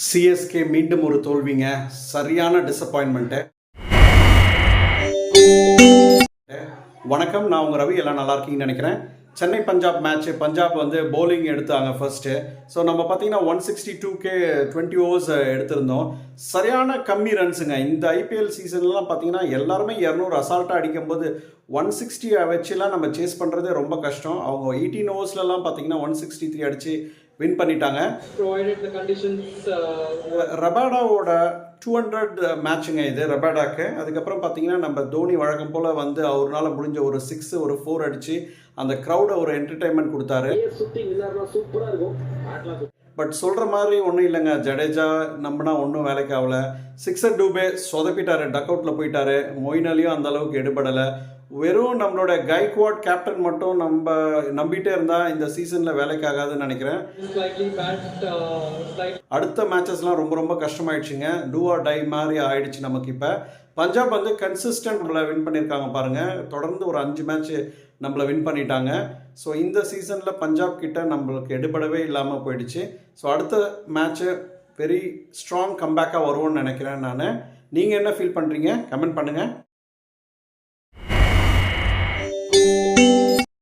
CSK மீண்டும் ஒரு தோல்விங்க. சரியான டிசப்பாயின்மெண்ட்டு வணக்கம் நான் உங்கள் ரவி. எல்லாம் நல்லா இருக்கீங்கன்னு நினைக்கிறேன். சென்னை பஞ்சாப் மேட்ச் பஞ்சாப் வந்து போலிங் எடுத்தாங்க ஃபர்ஸ்ட்டு ஸோ நம்ம பார்த்தீங்கன்னா one sixty two K twenty overs எடுத்திருந்தோம். சரியான கம்மி ரன்ஸுங்க இந்த ஐபிஎல் சீசன்லாம் பார்த்தீங்கன்னா எல்லாருமே இரநூறு அசால்ட்டாக அடிக்கும்போது ஒன் சிக்ஸ்டியை வச்சுலாம் நம்ம சேஸ் பண்ணுறதே ரொம்ப கஷ்டம். அவங்க எயிட்டீன் ஓவர்ஸ்லலாம் பார்த்தீங்கன்னா ஒன் சிக்ஸ்டி த்ரீ அடித்து வின் பண்ணிட்டாங்க. Uh, ரபாடாவோட டூ ஹண்ட்ரட் மேட்சுங்க இது ரபாடாக்கு. அதுக்கப்புறம் பார்த்தீங்கன்னா நம்ம தோனி வழக்கம் போல் வந்து அவர்னால முடிஞ்ச ஒரு சிக்ஸ் ஒரு ஃபோர் அடித்து அந்த க்ரௌடை ஒரு என்டர்டைன்மெண்ட் கொடுத்தாரு. பட் சொல்கிற மாதிரி ஒன்றும் இல்லைங்க. ஜடேஜா நம்பினா ஒன்றும் வேலைக்கு ஆகல. சிக்ஸர் டூபே சொதப்பிட்டாரு டக் அவுட்டில் போயிட்டாரு. மொயின் அலியும் அந்த அளவுக்கு எடுபடலை. வெறும் நம்மளோட கைக்வாட் கேப்டன் மட்டும் நம்ம நம்பிட்டே இருந்தால் இந்த சீசனில் வேலைக்கு ஆகாதுன்னு நினைக்கிறேன். அடுத்த மேட்சஸ்லாம் ரொம்ப ரொம்ப கஷ்டமாயிடுச்சுங்க. டூ ஆர் டை மாதிரி ஆயிடுச்சு நமக்கு இப்போ. பஞ்சாப் வந்து கன்சிஸ்டன்ட் நம்மளை வின் பண்ணியிருக்காங்க பாருங்கள் தொடர்ந்து ஒரு அஞ்சு மேட்ச் நம்மளை வின் பண்ணிட்டாங்க. ஸோ இந்த சீசனில் பஞ்சாப் கிட்ட நம்மளுக்கு எடுபடவே இல்லாமல் போயிடுச்சு. ஸோ அடுத்த மேட்ச்சு வெரி ஸ்ட்ராங் கம்பேக்காக வருவோம்னு நினைக்கிறேன் நான். நீங்கள் என்ன ஃபீல் பண்ணுறீங்க கமெண்ட் பண்ணுங்கள்